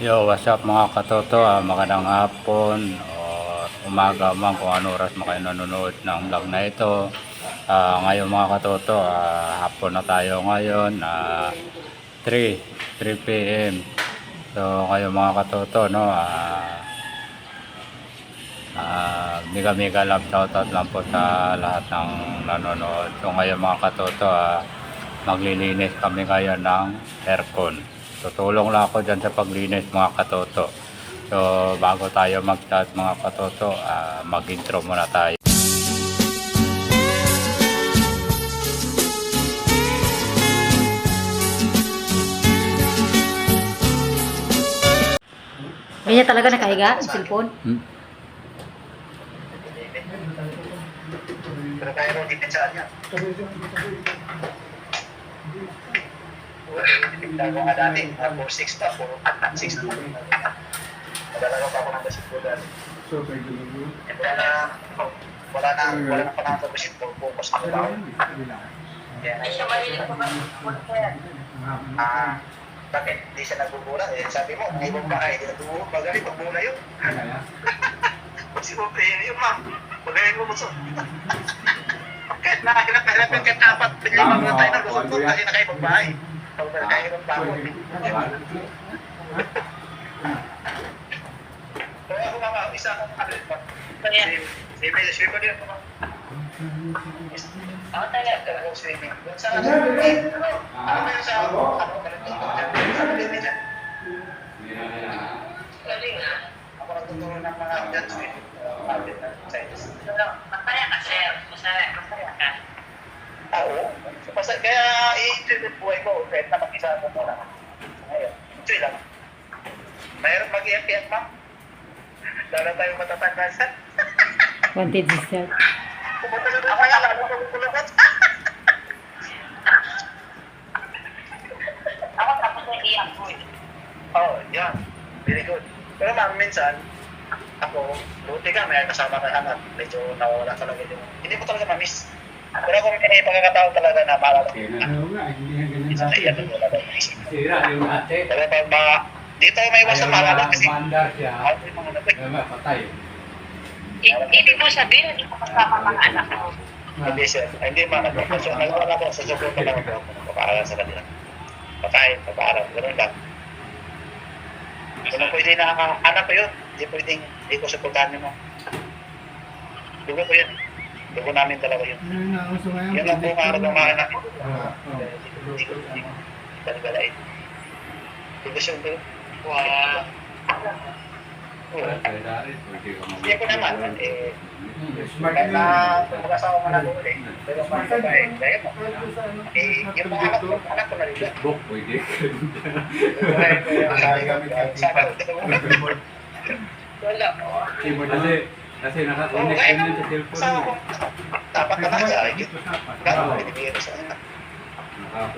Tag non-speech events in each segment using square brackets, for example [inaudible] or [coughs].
Yo, what's up mga katoto? Ah, magandang hapon o umaga man kung ano oras mo kayo nanonood ng vlog na ito. Ah, ngayon mga katoto, ah, hapon na tayo ngayon. ah 3, 3 p.m. So ngayon mga katoto, no, ah ah, mega mega love shoutout lang po sa lahat ng nanonood. So ngayon mga katoto, ah, maglilinis kami ngayon ng aircon. Tutulong lang ako dyan sa paglinis mga katoto. So bago tayo mag-start mga katoto, ah, mag-intro muna tayo. Ganyan talaga nakahiga, yung cellphone. Hmm? Pero kaya mo niya. Ko nga dati, 4-6 pa, 4-6 na. Madalaga pa ako ng basketball dati. Eh, Wala na, wala na, wala na panahon sa basketball, focus ba ako. Kaya na siya Ah, bakit di siya nagbubura? Eh, sabi mo, may ibang bahay, di nagbubura. Magaling, magbula yun. Kasi mo, eh, yun ma'am. Magaling mo mo Kahit nakahirap na hirap yung kahit apat, lima na lusot mo, kasi nakaibang pa ako. Kaya ako mga isa akong kalit pa. Swimming. Swimming, din ako. Ako talaga ako swimming. Sa swimming. Ano ba yun sa ano? Ano ba yun sa swimming dyan? Galing ah. Ako nagtuturo ng mga dyan swimming. Public na science. Masaya ka, sir. Masaya, masaya ka. Ah, Oo. Basta kaya i-enjoy yung buhay ko kahit na mag-isa ako muna. Ngayon, enjoy lang. Mayroon mag-iyak-iyak ma'am. Lalo tayong matatanda sa. Wanted sister. Pumunta na ako kaya lalo ko kulungan. Ako tapos na iyak ko eh. Oh, yeah. Very good. Pero ma'am, minsan, ako, buti ka, may kasama kay anak. Medyo nawawala talaga yung... Hindi ko talaga ma-miss. Pero kung may pagkakataon talaga na minsan naiyak ko talaga. Sira yung ate. Pero pag ma... Dito may iwas sa maalala kasi... Mandar siya. Patay. Ibig mo sabihin, hindi ko kasama mga anak mo. Hindi siya. Ay, Hindi man ako. So, nagwala ko sa support na lang ako. Papaaral sa kanila. Pakain, papaaral. Ganun lang. Kung na pwede na anak ko yun, hindi pwedeng hindi ko supportahan mo. Dugo ko yun. Dugo namin talaga yun. Yun ang buong araw ng mga anak. Hindi ko hindi ko balibalain. Dugo siya dugo. Wow. Oo. Hindi ko naman. Eh, kahit na mag-asawa mo na ko ulit. Pero kung ano ba eh, kaya mo. Eh, yung mga anak ko, anak ko na rin yan. Bok, pwede. Wala ko. Kasi, kasi nakakonect Okay, yun sa cellphone sa mo. dapat na lang siya. Gano'n, binibigyan ko sa kanya.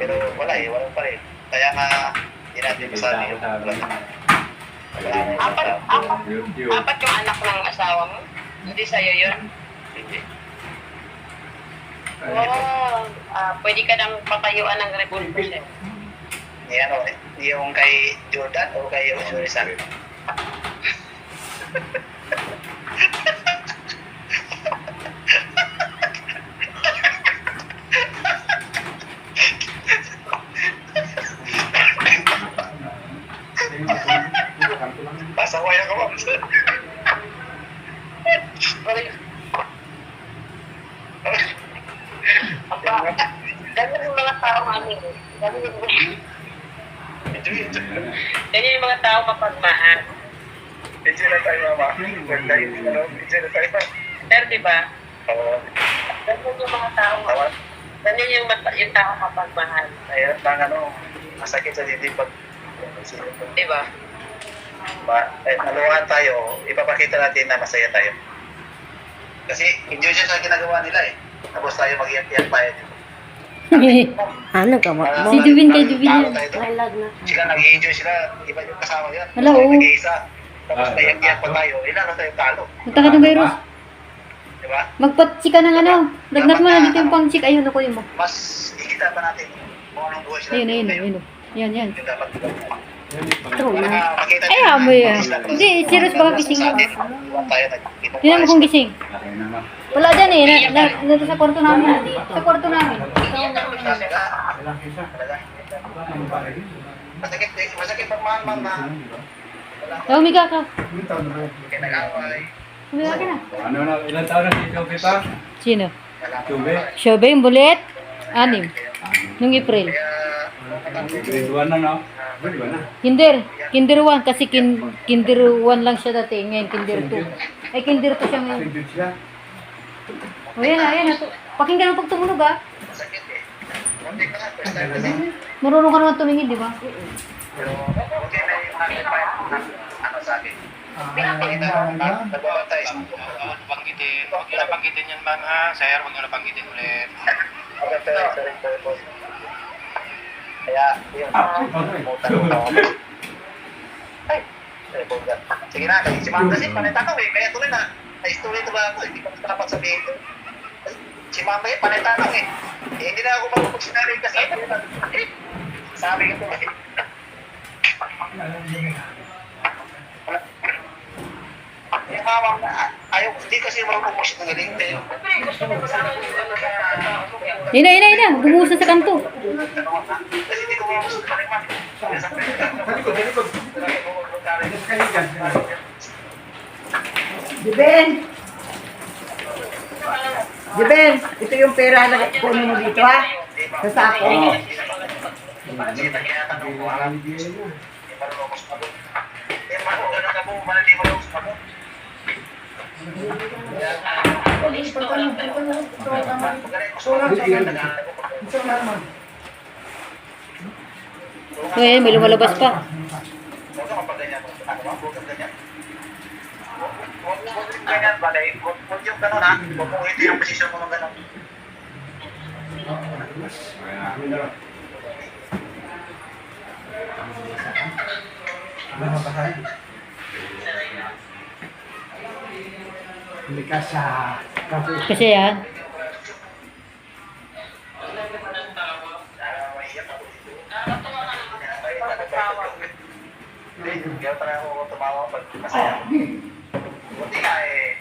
Pero wala eh, wala pa rin. Kaya nga, hindi natin masabi yung wala Apat, apat, apat yung anak ng asawa mo? Hindi sa'yo yun? Hindi. Wow. Ah, pwede ka nang papayuan ng revolver sir. Ni ano, eh, yung kay Jordan o kay Rizal. [laughs] Pasaway ako ma'am. Apa, ganyan yung mga tao amin. eh. Ganyan yung, ganyan yung mga tao mapagmahal. Enjoy na tayo mama. Ganda yun, ano, enjoy na tayo. Pero di ba, Oo. ganyan yung mga tao, ganyan yung, yung tao mapagmahal. Mahirap lang ano, masakit sa dibdib pag Di ba? Ma, eh, naluhan tayo, ipapakita natin na masaya tayo. Kasi enjoy siya sa ginagawa nila eh. Tapos tayo mag-iyak-iyak tayo. [laughs] ano ka? Para- Si Divin kay tao yan. Malag na. Sila nag-i-enjoy sila, iba yung kasama nila. Hello. Tayo Nag-iisa. Tapos Ah, naiyak-iyak pa ah, tayo, ilan na tayo talo. Punta ka ng virus. Di ba? Magpatsika ng ano. Lagnat mo na dito yung pang chick. Ayun, ako yun mo. Mas ikita pa natin kung anong buhay sila. Ayun, ayun, ayun. Yan, yan. Yung dapat Ito na. Ay, na, amoy isla- Hindi, serious baka gising mo. Tingnan mo kung gising. Naman. Wala dyan eh. Na, na, nandito sa kwarto namin. Sa kwarto namin. Masakit, masakit pag mahal, mahal, mahal. Oh, umiga ka. Kaya. Umiga ka na. Ano na, ilang taon na si Sophie pa? Sino? Tube. Shobe, yung bulit? Anim. Nung April. Grade 1 na, no? Grade 1 na. Kinder. Kinder 1 kasi kin, Kinder 1 lang siya dati. Ngayon Kinder 2. Ay, Kinder 2 siya ngayon. Grade siya. O yan na, yan na. Pakinggan mo pag tumunog ah. Masakit eh. Marunong ka naman tumingin, di ba? Pero, okay na yung ano sa akin. Pinapakita ko na nagawa tayo Banggitin. Huwag nyo na banggitin yan, ma'am, ha? Sir, huwag nyo na banggitin ulit. Okay, pero, sorry, sorry, sorry. Kaya, yun. Mutan ko ako. Ay, bongga. Sige na, kasi si Ma'am kasi panay takaw eh. Kaya tuloy na. Na-story ito ba ako? Hindi ko na dapat sabihin ito. Ay, Si Ma'am eh, panay takaw eh. Eh, hindi na ako magpapagsinari kasi. Sabi ko eh. Yung mama, ayaw, hindi kasi marunong mo siya ng galing. Pero, Ina, ina, ina. Bumuhos na sa kanto. kasi hindi ko marunong sa galing. Jiben! Jiben, ito yung pera na kunin mo dito ha? Sa sako. Kasi nagkakatanong ko, alam, hindi ako sa kabog. Eh, marunong ka mo, hindi yan, may lumalabas pa. Huwag mo. Ano ba? Yung ganyan, balay. Huwag huwag yung gano'n ha. Huwag mong hindi yung posisyon mo ng gano'n. Hindi ka kape. Kasi yan. Hindi, kaya talaga ako tumawa pag masaya. Buti nga eh.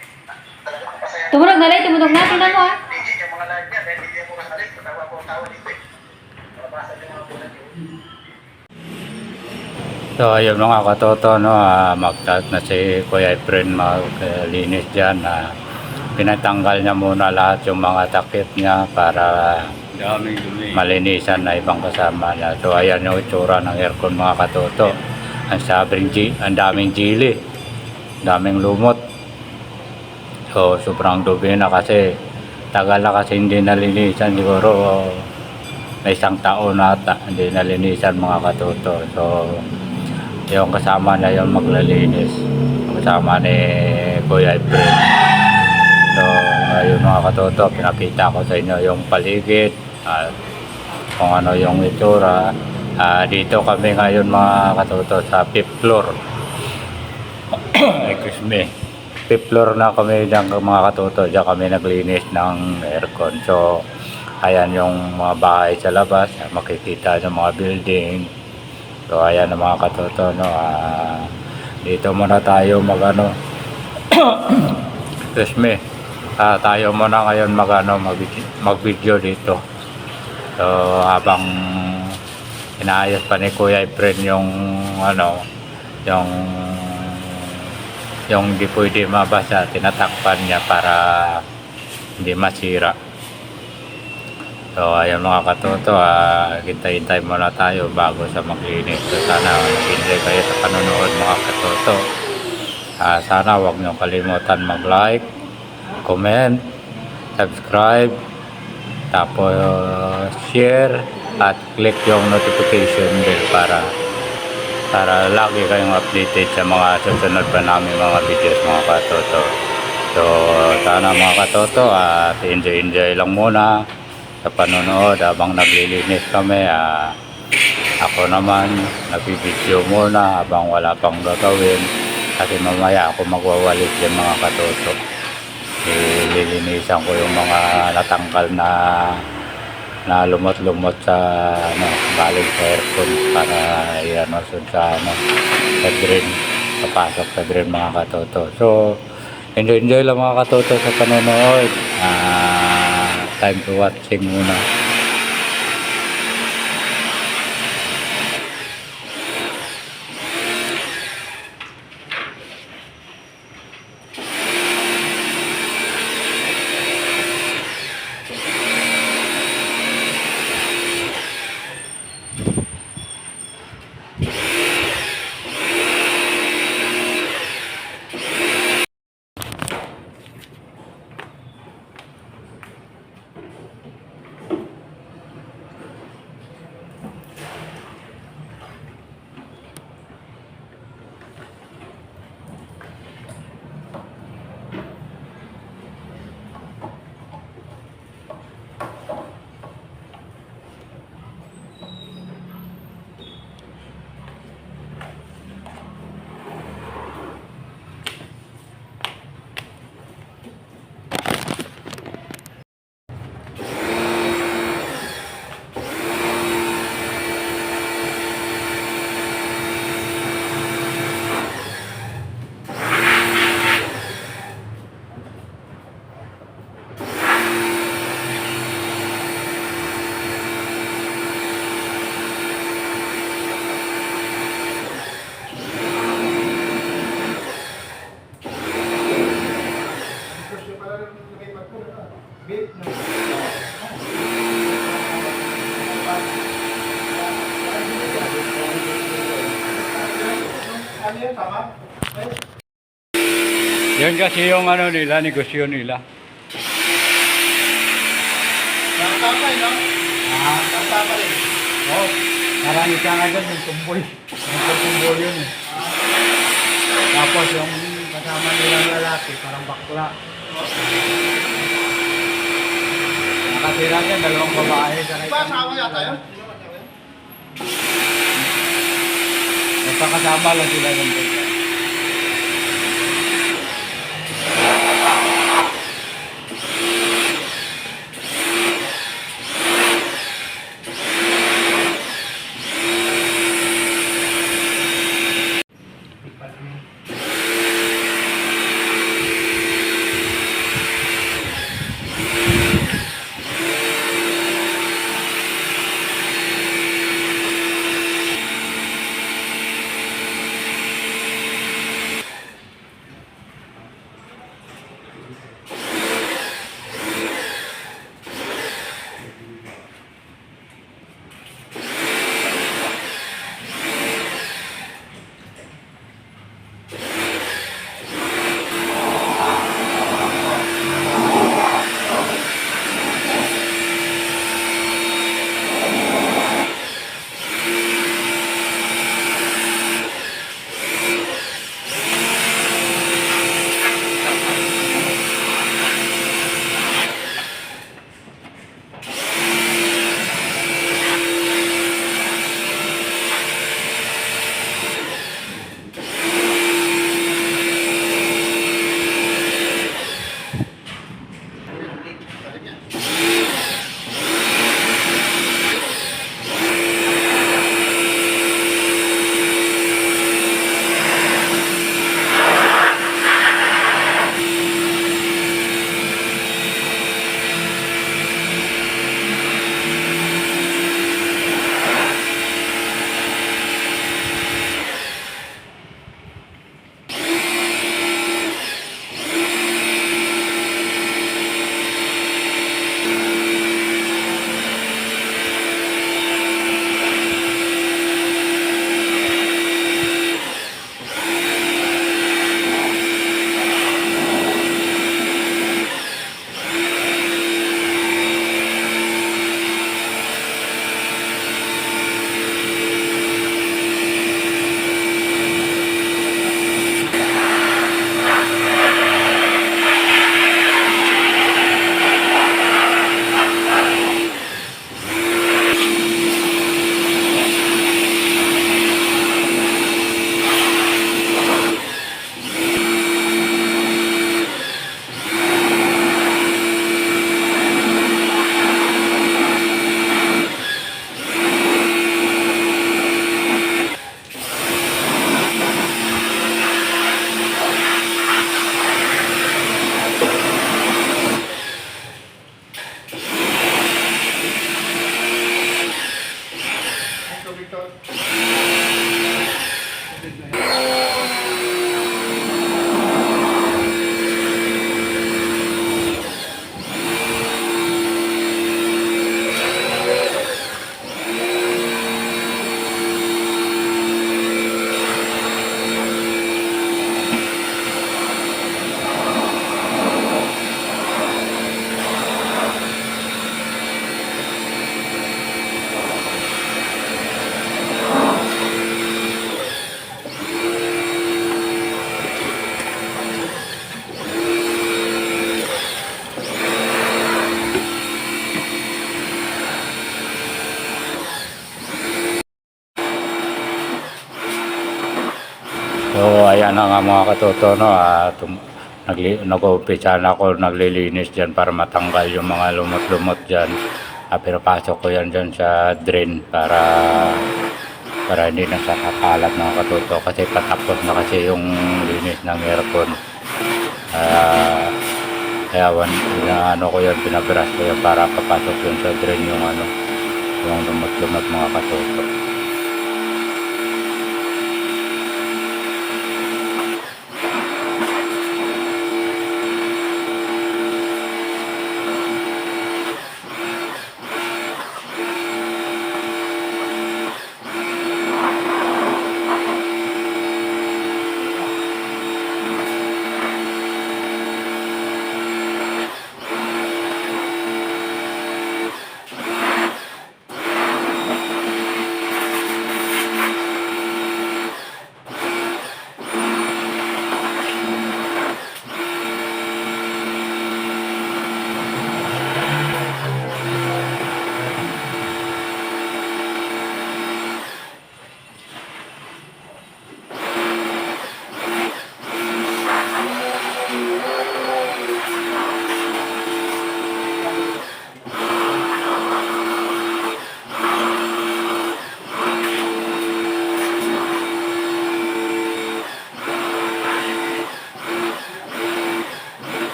Ako. Tumunog na lang, tumunog na. Tingnan mo ah. So ayun mga katoto, no, uh, mag-start na si Kuya Efren maglinis dyan. na pinatanggal niya muna lahat yung mga takip niya para malinisan na ibang kasama niya. So ayan yung itsura ng aircon mga katoto. Ang sabring ang daming jili, daming lumot. So sobrang dumi na kasi tagal na kasi hindi nalinisan siguro na isang taon na ata hindi nalinisan mga katoto. So yung kasama na yung maglalinis. Kasama ni Kuya Efren. So, ayun mga katoto, pinakita ko sa inyo yung paligid at kung ano yung itsura. Ah, dito kami ngayon mga katoto sa fifth floor. [coughs] Excuse me. Fifth floor na kami dyan mga katoto. Diyan kami naglinis ng aircon. So, ayan yung mga bahay sa labas. Makikita yung mga building. So, ayan ang mga katoto. No? Ah, dito muna tayo mag ano. [coughs] Excuse me. Ah, tayo muna ngayon mag ano, mag, mag video dito. So habang inaayos pa ni Kuya Efren yung ano, yung yung di pwede mabasa, tinatakpan niya para hindi masira. So ayun mga katoto, ah, hintay-hintay muna tayo bago sa maglinis. So sana mag-enjoy kayo sa panonood mga katoto. Ah, sana wag niyo kalimutan mag-like, comment, subscribe, tapos share at click yung notification bell para para lagi kayong updated sa mga susunod pa namin mga videos mga katoto. So sana mga katoto at enjoy enjoy lang muna sa panonood habang naglilinis kami. ah, ako naman nagbibideo muna habang wala pang gagawin kasi mamaya ako magwawalis yung mga katoto. Ililinisan ko yung mga natangkal na na lumot-lumot sa ano, galing sa aircon para iano sa ano, sa drain, papasok sa drain mga katoto. So, enjoy enjoy lang mga katoto sa panonood. Ah, time to watching muna. Yan kasi yung ano nila, negosyo nila. Nakakapay, no? Ah, Nakakapay oh, marami ka nga dyan, yung tumboy. Yung tumboy yun eh. Tapos yung kasama nilang lalaki, parang bakla. Nakatira dyan, dalawang babae. Ba asawa yata yun? Nagkakasama lang sila ng So, nga mga katoto, no? Ah, nagli- nag-umpisa na ako, naglilinis dyan para matanggal yung mga lumot-lumot dyan. Ah, pinapasok ko yan dyan sa drain para para hindi na sa mga katoto kasi patapos na kasi yung linis ng aircon. Ah, kaya wan, ano ko yan, pinabras ko yan para papasok yun sa drain yung ano, yung lumot-lumot mga katoto.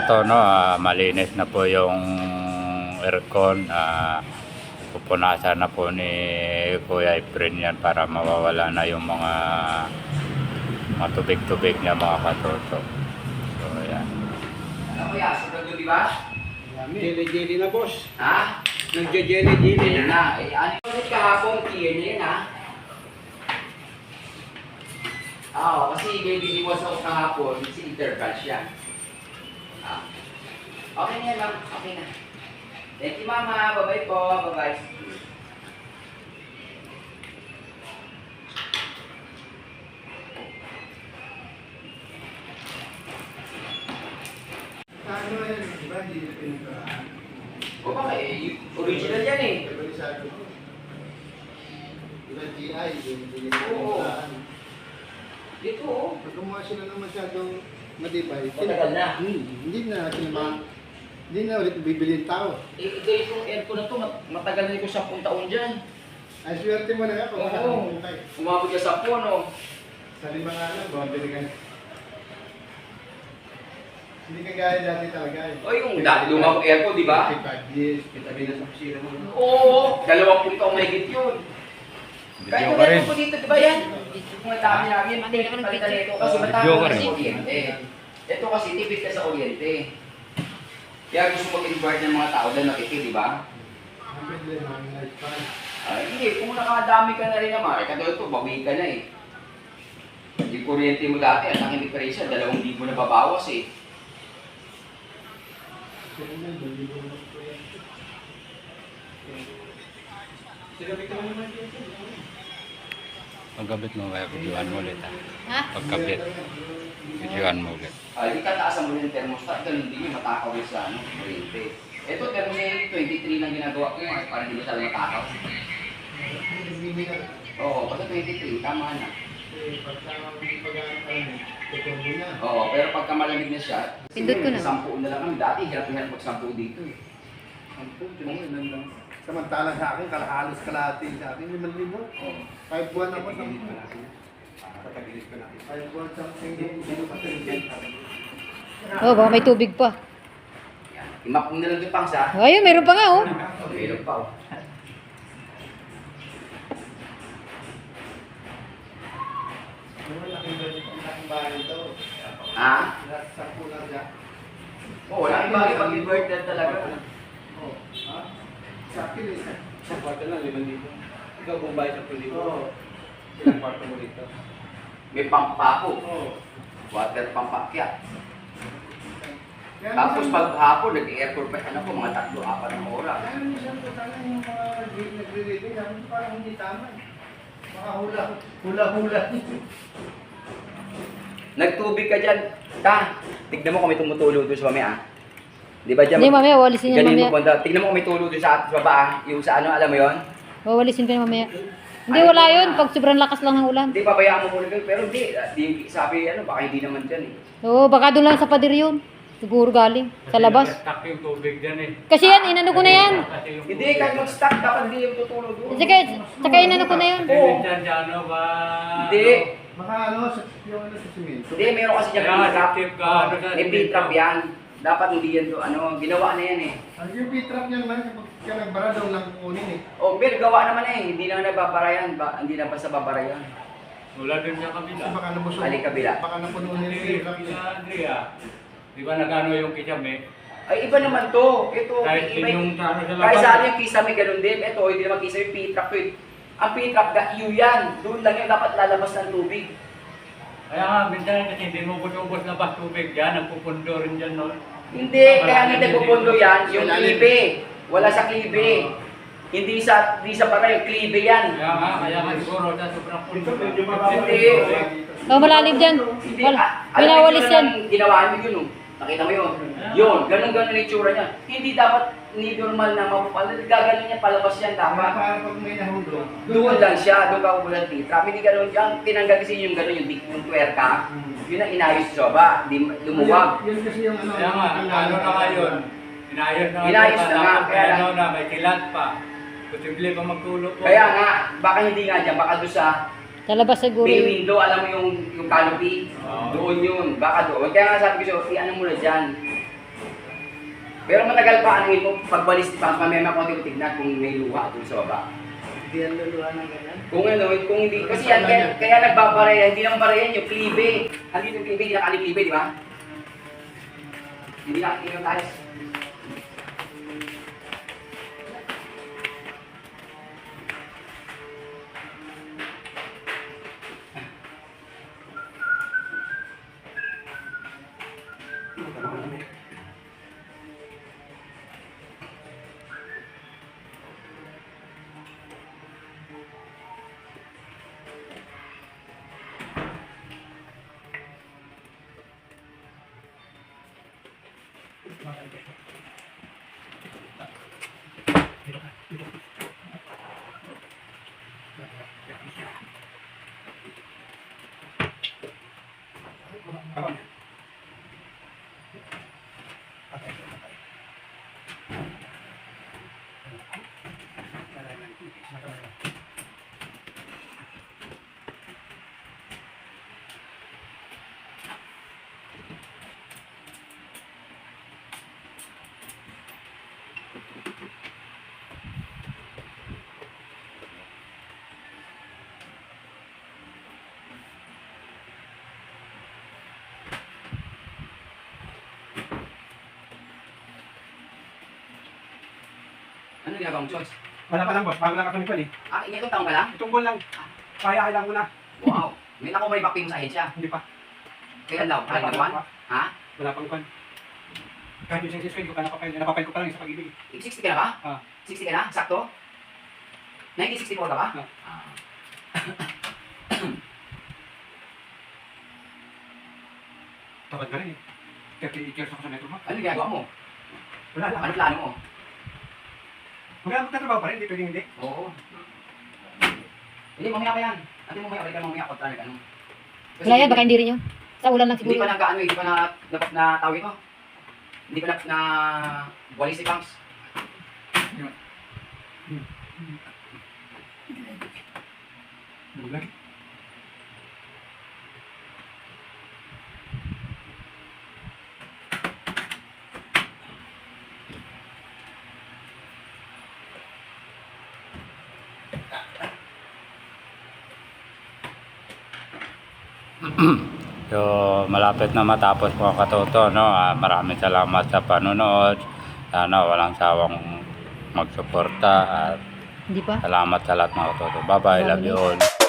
Katoto, no, ah, malinis na po yung aircon. Ah, pupunasan na po ni Kuya Efren yan para mawawala na yung mga mga tubig-tubig niya mga katoto. So ayan. Ano kuya, sunod yun, di ba? Jelly-jelly na, boss. Ha? Nagje-jelly-jelly Yan na. Eh, ano yung kahapon, clear na yan, ha? Oo, kasi baby was ako kahapon, si interval siya. Okay na yan, ma'am. Okay na. Thank you, mama. Bye-bye po. Bye-bye. Ano yan, di ba? Hindi na. O baka, eh, original yan eh. Diba sabi ko? Diba GI, yung Oo. pinagkaraan. Dito, oh. Pag gumawa sila ng masyadong matibay, Matagal na. Hmm, hindi na sila ma... Hindi na ulit bibili yung tao. Eh, ito yung aircon na to, mat- matagal na rin ko 10 taon dyan. Ay, swerte mo na nga kung Oo. makakapuntay. Umabot ka 10, no? Sa lima nga lang, bumabili ka. Hindi ka gaya dati talaga eh. O yung dati lumang aircon, di ba? 55 years, kitabi na sa kusina mo. Oo, dalawang punta ang mahigit yun. Video Kahit yung ka rin. aircon ko dito, di ba yan? Kung ang dami namin, palitan ito kasi Video matapos ka ka rin. sa oriente. Ito kasi tipid ka sa oriente. Kaya gusto mag-invite ng mga tao dahil matipid, di ba? Ang. Ay, hindi. Kung nakadami ka na rin naman, eh, katulad ito, bawi ka na eh. Yung kuryente mo dati, ang laki diferensya, dalawang libo na babawas eh. Pagkabit mo, may videoan mo ulit ah. Ha? Pagkabit, videoan mo ulit. Ay, di tataasan mo yung thermostat, ganun din yung matakaw yung sa ano, kuryente. Ito, thermostat 23 lang ginagawa ko yun, para hindi masyado matakaw. Oo, basta 23, tama na. Oo, pero pagka malamig na siya, Pindot ko na. Sampu na lang kami. Dati, hirap-hirap mag-sampu dito eh. Sampu, tingnan mo, lang. Samantala sa akin, kalahalos kalahati sa akin, 5,000. Oo. Kahit buwan ako sa Kahit buwan sa Oh, baka may tubig pa. Imap mo na lang yung pangsa. Ayun, meron pa nga oh. Meron pa oh. Ha? Oo, wala yung bagay pag inverted talaga. Sa akin eh. Isang kwarto lang, limang dito. Ikaw kung bayad sa puli mo. Ilang kwarto mo dito. May pampako. Oo. Water pampakyat. Kaya Tapos minsan- pag hapon, nag-airport pa, ano po, mga tatlo, apat na oras. Kaya minsan po talaga yung mga nagre-reading, sabi ko parang hindi tama. eh. Baka hula, hula-hula. [laughs] Nagtubig ka dyan. Ta, tignan mo kung may tumutulo doon sa mamaya. ah. Di ba dyan? Hindi, mamaya, walisin yan Ganun mamaya. mo banda. Tignan mo kung may tulo doon sa, sa baba. ah. Yung sa ano, alam mo yon? Wawalisin ko na mamaya. Hindi, wala yun. Pag sobrang lakas lang ng ulan. Hindi, pabayaan mo muna kayo. Pero hindi, ah, di, sabi, ano, baka hindi naman dyan eh. Oo, baka doon lang sa pader yun. Siguro galing. Sa labas. Stuck yung tubig dyan eh. Kasi yan, inano ko na yan. Kasi yung Hindi, kahit mag-stop, dapat hindi yung tutulo doon. Saka, saka inano ko na yan. Hindi dyan sa ano ba? Hindi. Baka ano, sa, yung ano sa simento. Hindi, meron kasi dyan Kaya P-trap. active ka. ano sa- May P-trap yan. Dapat hindi yan to, ano, ginawa na yan eh. Ang yung B-trap niya naman, kapag ka nagbara daw lang kukunin eh. O, pero gawa naman eh. Hindi na nababara yan. Ba, hindi na basta babara yan. Wala din sa kabila. Kasi baka nabusog. Ali kabila. Baka napuno niya yung niya. Andrea. Di ba nagano yung kisame? Ay, iba naman to. Ito, Kahit iba din yung sa ano sa Kahit labas. sa akin yung kisame, ganun din. Ito, hindi naman kisame, P-trap to eh. Ang P-trap, ga- U yan. Doon lang yung dapat lalabas ng tubig. Kaya nga, minsan kasi hindi mo ubos na ba tubig dyan, nagpupundo rin dyan no? Hindi, kaya hindi nagpupundo yan, yung klibe. Wala sa klibe. Hindi sa, hindi sa paray, klibe yan. Kaya nga, kaya nga siguro sa sobrang pundo. Hindi. Oh, malalim dyan. Hindi, Wala. yung yan. Ginawa mo yun, oh. Nakita mo yun? Yun, ganun-ganun yung itsura niya. Hindi dapat ni normal na mapapal. Gaganon niya, palabas yan dapat. para pag may nahulog. Doon lang siya, doon ka ng trap. Hindi ganun, ang tinanggal kasi yung ganun, yung, dik- yung tuwerka. Hmm. Yun ang inayos sa baba, di lumuwag. Yun, kasi yung ano. Kaya nga, ano na ngayon? Inayos na. Inayos na nga, Tapos kaya ano na, may kilat pa. Posible pa magtulog po. Kaya nga, baka hindi nga dyan, baka doon sa Sa labas siguro. bay yun. window, alam mo yung, yung canopy, Oo. doon yun, baka doon. Kaya nga sabi ko siya, ano muna dyan. Pero matagal pa, ano mo, pagbalis, pag mamaya ko konti tignan kung may luha doon sa baba. Hindi yan luluhan ng ganyan. Kung ano, kung hindi, kasi yan, kaya, kaya nagbabaraya, hindi lang baraya yung klibe. Andito yung klibe, hindi nakali klibe, di ba? Hindi nakali yung tayo. Ano ginagawa mong choice? Wala pa lang boss, bago lang ako nipal eh. Ah, ingat taong ka lang? Itong buwan lang. Kaya kailangan ko na. Wow. May ako may bakping sa ahensya. Hindi pa. Kailan daw? Wala Kailan pa. naman? Wala. Ha? Wala pang kwan. Kahit yung census ko, napapile, napapile ko pa lang sa pag-ibig. 60 ka na ba? Ah. 60 ka na? Sakto? 1964 ka ba? Ah. Ah. Tapad ka rin eh. 38 years ako sa Metro Mart. Ano ginagawa mo? Wala lang. Ano plano mo? Magtatrabaho pa rin, hindi pwedeng hindi. Oo. Hindi, mamaya ka yan. Ate, mamaya ka mamaya tayo ano. Kasi Wala yan, baka hindi rin yun. Sa ulan lang Hindi siguro. pa nag-ano, hindi pa na dapat na tawag ito. Hindi pa na, na buwalis si Pams. Bulag. So, malapit na matapos mga katoto, no? Ah, maraming salamat sa panonood. Sana walang sawang magsuporta at Hindi pa? salamat sa lahat mga katoto. Bye-bye, love you all.